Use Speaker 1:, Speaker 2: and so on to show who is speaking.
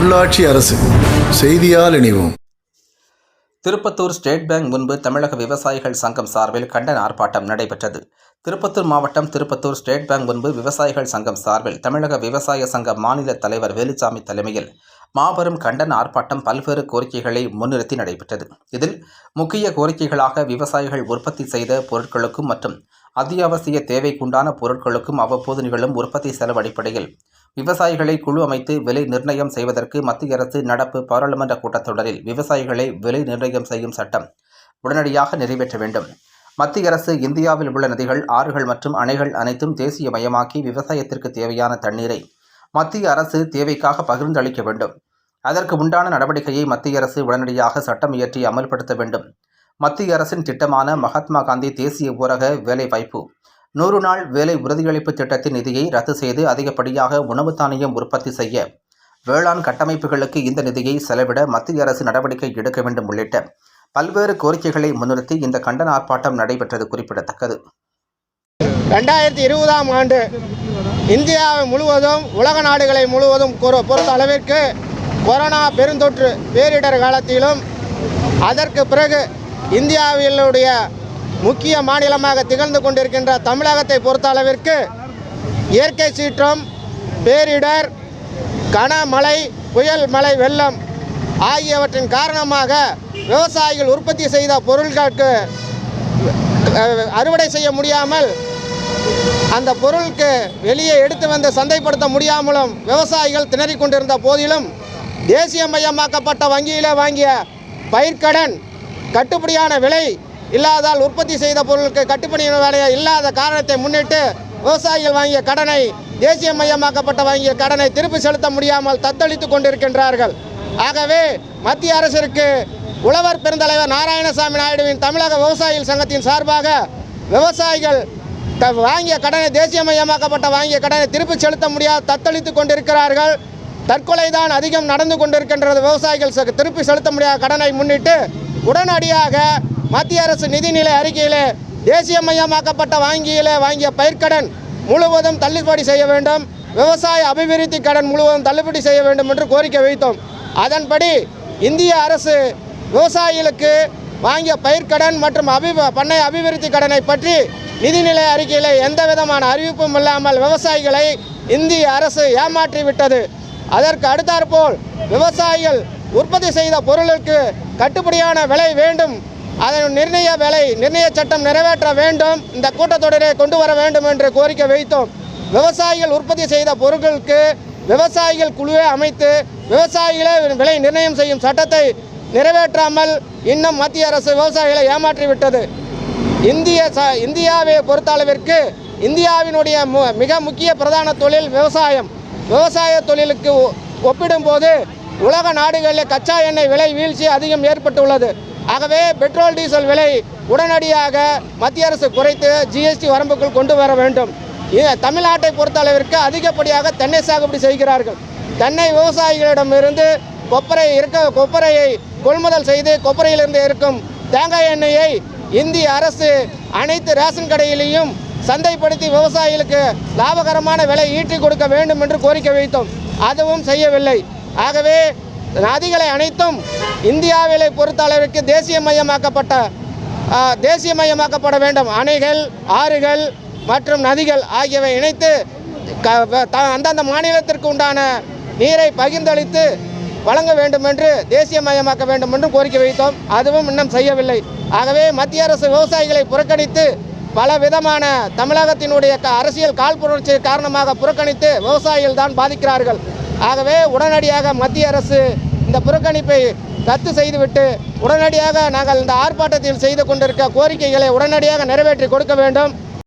Speaker 1: உள்ளாட்சி அரசு செய்தியால் இணைவோம்.
Speaker 2: திருப்பத்தூர் ஸ்டேட் பேங்க் முன்பு தமிழக விவசாயிகள் சங்கம் சார்பில் கண்டன ஆர்ப்பாட்டம் நடைபெற்றது. திருப்பத்தூர் மாவட்டம் திருப்பத்தூர் ஸ்டேட் பேங்க் முன்பு விவசாயிகள் சங்கம் சார்பில் தமிழக விவசாய சங்க மாநில தலைவர் வேலுச்சாமி தலைமையில் மாபெரும் கண்டன ஆர்ப்பாட்டம் பல்வேறு கோரிக்கைகளை முன்னிறுத்தி நடைபெற்றது. இதில் முக்கிய கோரிக்கைகளாக விவசாயிகள் உற்பத்தி செய்த பொருட்களுக்கும் மற்றும் அத்தியாவசிய தேவைக்குண்டான பொருட்களுக்கும் அவ்வப்போது நிகழும் உற்பத்தி செலவு அடிப்படையில் விவசாயிகளை குழு அமைத்து விலை நிர்ணயம் செய்வதற்கு மத்திய அரசு நடப்பு பாராளுமன்ற கூட்டத்தொடரில் விவசாயிகளை விலை நிர்ணயம் செய்யும் சட்டம் உடனடியாக நிறைவேற்ற வேண்டும். மத்திய அரசு இந்தியாவில் உள்ள நதிகள் ஆறுகள் மற்றும் அணைகள் அனைத்தும் தேசியமயமாக்கி விவசாயத்திற்கு தேவையான தண்ணீரை மத்திய அரசு தேவைக்காக பகிர்ந்து அளிக்க வேண்டும். அதற்கு உண்டான நடவடிக்கையை மத்திய அரசு உடனடியாக சட்டம் இயற்றி அமல்படுத்த வேண்டும். மத்திய அரசின் திட்டமான மகாத்மா காந்தி தேசிய ஊரக வேலைவாய்ப்பு நூறு நாள் வேலை உறுதியளிப்பு திட்டத்தின் நிதியை ரத்து செய்து அதிகப்படியாக உணவு தானியம் உற்பத்தி செய்ய வேளாண் கட்டமைப்புகளுக்கு இந்த நிதியை செலவிட மத்திய அரசு நடவடிக்கை எடுக்க வேண்டும் உள்ளிட்ட பல்வேறு கோரிக்கைகளை முன்னிறுத்தி இந்த கண்டன ஆர்ப்பாட்டம் நடைபெற்றது குறிப்பிடத்தக்கது.
Speaker 3: ரெண்டாயிரத்தி இருபதாம் ஆண்டு இந்தியாவை முழுவதும் உலக நாடுகளை முழுவதும் பொறுத்த அளவிற்கு கொரோனா பெருந்தொற்று பேரிடர் காலத்திலும் அதற்கு பிறகு இந்தியாவிலுடைய முக்கிய மாநிலமாக திகழ்ந்து கொண்டிருக்கின்ற தமிழகத்தை பொறுத்த அளவிற்கு இயற்கை சீற்றம் பேரிடர் கனமழை புயல் மழை வெள்ளம் ஆகியவற்றின் காரணமாக விவசாயிகள் உற்பத்தி செய்த பொருட்களுக்கு அறுவடை செய்ய முடியாமல் அந்த பொருளுக்கு வெளியே எடுத்து வந்து சந்தைப்படுத்த முடியாமலும் விவசாயிகள் திணறிக் கொண்டிருந்த போதிலும் தேசியமயமாக்கப்பட்ட வங்கியில் வாங்கிய பயிர்க்கடன் கட்டுப்படியான விலை இல்லாதால் உற்பத்தி செய்த பொருளுக்கு கட்டுப்பணி வேலையை இல்லாத காரணத்தை முன்னிட்டு விவசாயிகள் வாங்கிய கடனை தேசிய மையமாக்கப்பட்ட வாங்கிய கடனை திருப்பி செலுத்த முடியாமல் தத்தளித்து கொண்டிருக்கின்றார்கள். ஆகவே மத்திய அரசிற்கு உழவர் பெருந்தலைவர் நாராயணசாமி நாயுடுவின் தமிழக விவசாயிகள் சங்கத்தின் சார்பாக விவசாயிகள் த- வாங்கிய கடனை தேசியமயமாக்கப்பட்ட வாங்கிய கடனை திருப்பி செலுத்த முடியாது தத்தளித்து கொண்டிருக்கிறார்கள். தற்கொலை தான் அதிகம் நடந்து கொண்டிருக்கின்றது. விவசாயிகள் ச- திருப்பி செலுத்த முடியாத கடனை முன்னிட்டு உடனடியாக மத்திய அரசு நிதிநிலை தேசிய தேசியமயமாக்கப்பட்ட வாங்கியில் வாங்கிய பயிர்க்கடன் முழுவதும் தள்ளுபடி செய்ய வேண்டும். விவசாய அபிவிருத்தி கடன் முழுவதும் தள்ளுபடி செய்ய வேண்டும் என்று கோரிக்கை வைத்தோம். அதன்படி இந்திய அரசு விவசாயிகளுக்கு வாங்கிய பயிர்க்கடன் மற்றும் அபி பண்ணை அபிவிருத்தி கடனை பற்றி நிதிநிலை அறிக்கையில் எந்த விதமான அறிவிப்பும் இல்லாமல் விவசாயிகளை இந்திய அரசு ஏமாற்றி விட்டது அதற்கு அடுத்தாற்போல் விவசாயிகள் உற்பத்தி செய்த பொருளுக்கு கட்டுப்படியான விலை வேண்டும் அதன் நிர்ணய விலை நிர்ணய சட்டம் நிறைவேற்ற வேண்டும் இந்த கூட்டத்தொடரை கொண்டு வர வேண்டும் என்று கோரிக்கை வைத்தோம். விவசாயிகள் உற்பத்தி செய்த பொருட்களுக்கு விவசாயிகள் குழுவை அமைத்து விவசாயிகளே விலை நிர்ணயம் செய்யும் சட்டத்தை நிறைவேற்றாமல் இன்னும் மத்திய அரசு விவசாயிகளை ஏமாற்றிவிட்டது இந்திய ச இந்தியாவை பொறுத்தளவிற்கு இந்தியாவினுடைய மு மிக முக்கிய பிரதான தொழில் விவசாயம். விவசாய தொழிலுக்கு ஒ- ஒப்பிடும்போது உலக நாடுகளில் கச்சா எண்ணெய் விலை வீழ்ச்சி அதிகம் ஏற்பட்டுள்ளது. ஆகவே பெட்ரோல் டீசல் விலை உடனடியாக மத்திய அரசு குறைத்து ஜிஎஸ்டி வரம்புக்குள் கொண்டு வர வேண்டும். தமிழ்நாட்டை தமிழ்நாட்டை பொறுத்தளவிற்கு அதிகப்படியாக தென்னை சாகுபடி செய்கிறார்கள். தென்னை விவசாயிகளிடமிருந்து கொப்பரை இருக்க கொப்பரையை கொள்முதல் செய்து கொப்பரையிலிருந்து இருக்கும் தேங்காய் எண்ணெயை இந்திய அரசு அனைத்து ரேஷன் கடையிலையும் சந்தைப்படுத்தி விவசாயிகளுக்கு லாபகரமான விலை ஈட்டி கொடுக்க வேண்டும் என்று கோரிக்கை வைத்தோம். அதுவும் செய்யவில்லை. ஆகவே நதிகளை அனைத்தும் இந்தியாவிலை பொறுத்த அளவிற்கு தேசியமயமாக்கப்பட்ட தேசியமயமாக்கப்பட வேண்டும். அணைகள் ஆறுகள் மற்றும் நதிகள் ஆகியவை இணைத்து க- த- அந்தந்த மாநிலத்திற்கு உண்டான நீரை பகிர்ந்தளித்து வழங்க வேண்டும் என்று தேசியமயமாக்க வேண்டும் என்று கோரிக்கை வைத்தோம். அதுவும் இன்னும் செய்யவில்லை. ஆகவே மத்திய அரசு விவசாயிகளை புறக்கணித்து பல விதமான தமிழகத்தினுடைய க- அரசியல் காழ்ப்புணர்ச்சி காரணமாக புறக்கணித்து விவசாயிகள் தான் பாதிக்கிறார்கள். ஆகவே உடனடியாக மத்திய அரசு இந்த புறக்கணிப்பை ரத்து செய்துவிட்டு உடனடியாக நாங்கள் இந்த ஆர்ப்பாட்டத்தில் செய்து கொண்டிருக்க கோரிக்கைகளை உடனடியாக நிறைவேற்றி கொடுக்க வேண்டும்.